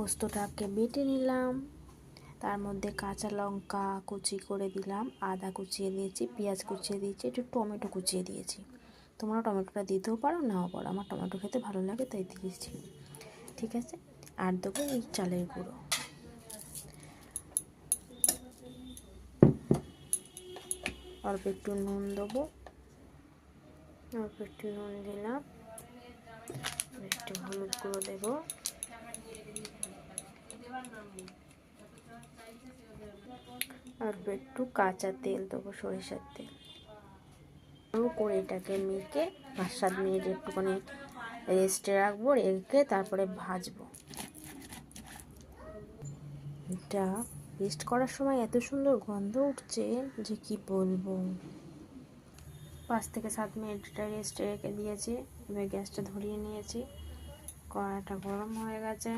পোস্তটাকে বেটে নিলাম। তার মধ্যে কাঁচা লঙ্কা কুচি করে দিলাম, আদা কুচিয়ে দিয়েছি, পেঁয়াজ কুচিয়ে দিয়েছি, একটু টমেটো কুচিয়ে দিয়েছি। তোমরা টমেটোটা দিতেও পারো, নাও পারো। আমার টমেটো খেতে ভালো লাগে, তাই দিয়েছি। ঠিক আছে? আর দেবো এই চালের গুঁড়ো। অল্প একটু নুন দেবো। অল্প একটু নুন দিলাম। একটু হলুদ গুঁড়ো দেবো। অল্প একটু কাঁচা তেল দেবো, সরিষার তেল। ভালো করে এটাকে মেখে পাঁচ সাত মিনিট একটুখানি রেস্টে রাখব, রেখে তারপরে ভাজবো। এটা রেস্ট করার সময় এত সুন্দর গন্ধ উঠছে যে কি বলব। পাঁচ থেকে সাত মিনিট এটা রেস্টে রেখে দিয়েছি, এবার গ্যাসটা ধরিয়ে নিয়েছি। কড়াটা গরম হয়ে গেছে।